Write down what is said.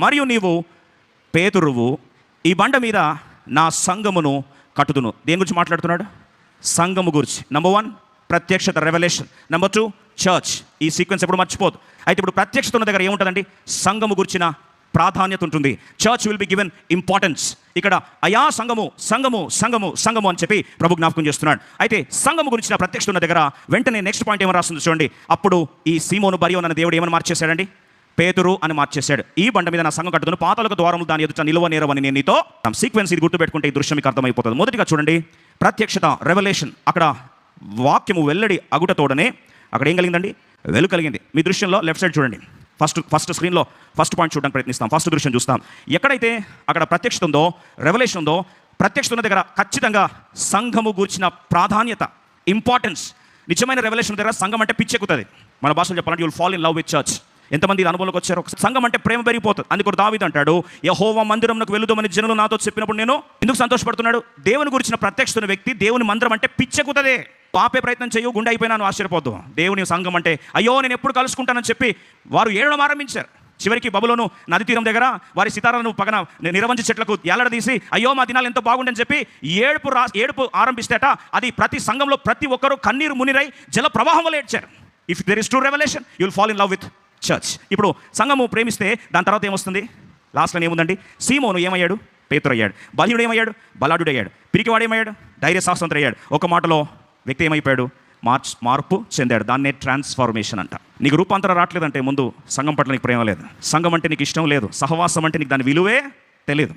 మరియు నీవు పేతురువు ఈ బండ మీద నా సంఘమును కట్టుదును. దేని గురించి మాట్లాడుతున్నాడు? సంఘము గురించి. నెంబర్ వన్ ప్రత్యక్షత రెవల్యూషన్ నెంబర్ టూ చర్చ్ ఈ సీక్వెన్స్ ఎప్పుడు మర్చిపోదు. అయితే ఇప్పుడు ప్రత్యక్షత ఉన్న దగ్గర ఏముంటుందండి? సంఘము గురించిన ప్రాధాన్యత ఉంటుంది. Church will be given importance ఇక్కడ అయా సంఘము సంఘము సంఘము సంఘము అని చెప్పి ప్రభు జ్ఞాపకం చేస్తున్నాడు. అయితే సంఘము గురించిన ప్రత్యక్షత ఉన్న దగ్గర వెంటనే నెక్స్ట్ పాయింట్ ఏమని రాస్తుంది చూడండి. అప్పుడు ఈ సీమోను బరియో అన్న దేవుడు ఏమని మార్చేశాడండి? పేతురు అని మార్చేశాడు. ఈ బండ మీద నా సంఘం కట్టుకుని పాతలకు ద్వారములు దాని ఎదుట నిలువ నేరవని నేను నీతో సీక్వెన్స్ ఇది గుర్తుపెట్టుకుంటే ఈ దృశ్యం మీకు అర్థమైపోతుంది. మొదటిగా చూడండి. ప్రత్యక్షత రెవల్యూషన్ అక్కడ వాక్యము వెల్లడి అగుటతోడనే అక్కడ ఏం కలిగిందండి? వెలు కలిగింది. మీ దృశ్యంలో లెఫ్ట్ సైడ్ చూడండి. ఫస్ట్ ఫస్ట్ స్క్రీన్లో ఫస్ట్ పాయింట్ చూడడానికి ప్రయత్నిస్తాం. ఫస్ట్ దృశ్యం చూస్తాం. ఎక్కడైతే అక్కడ ప్రత్యక్షత ఉందో రెవల్యూషన్ ఉందో ప్రత్యక్షత ఉన్న దగ్గర ఖచ్చితంగా సంఘము గూర్చిన ప్రాధాన్యత ఇంపార్టెన్స్ నిజమైన రెవల్యూషన్ దగ్గర సంఘం అంటే పిచ్చెక్కుతుంది. మన భాషలో చెప్పాలంటే you'll fall in love with church ఎంతమంది ఇది అనుభవంలోకి వచ్చారు సంఘం అంటే ప్రేమ పెరిగిపోతుంది. అందుకు దావిది అంటాడు యహోవా మందిరంలోకి వెళుదామని జనులు నాతో చెప్పినప్పుడు నేను ఎందుకు సంతోషపడుతున్నాడు? దేవుని గురించిన ప్రత్యక్ష వ్యక్తి దేవుని మందిరం అంటే పిచ్చెక్కుతుంది పాపే ప్రయత్నం చేయు గుండె అయిపోయినాను ఆశ్చర్యపోద్దు దేవుని సంఘం అంటే అయ్యో నేను ఎప్పుడు కలుసుకుంటానని చెప్పి వారు ఏడడం ఆరంభించారు. చివరికి బబులోను నది తీరం దగ్గర వారి సితారాలను పగన నిరవంజి చెట్లకు ఏలడదీసి అయ్యో మా దినాలు ఎంతో బాగుండని చెప్పి ఏడుపు రా ఏడుపు ఆరంభిస్తేట అది ప్రతి సంఘంలో ప్రతి ఒక్కరూ కన్నీరు మునిరై జల ప్రవాహం వల్ల ఏడ్చారు if there is true revolution you'll fall in love with church. ఇప్పుడు సంఘము ప్రేమిస్తే దాని తర్వాత ఏమొస్తుంది? లాస్ట్లో ఏముందండి? సీమోను ఏమయ్యాడు? పేతురు అయ్యాడు. బలియుడు ఏమయ్యాడు? బలాడు అయ్యాడు. పిరికివాడు ఏమయ్యాడు? ధైర్య శాస్త్రంతో అయ్యాడు. ఒక మాటలో వ్యక్తి ఏమైపోయాడు? మార్చ్ మార్పు చెందాడు. దాన్నే ట్రాన్స్ఫార్మేషన్ అంట. నీకు రూపాంతరం రావట్లేదంటే ముందు సంఘం పట్ల నీకు ప్రేమ లేదు. సంఘం అంటే నీకు ఇష్టం లేదు. సహవాసం అంటే నీకు దాని విలువే తెలియదు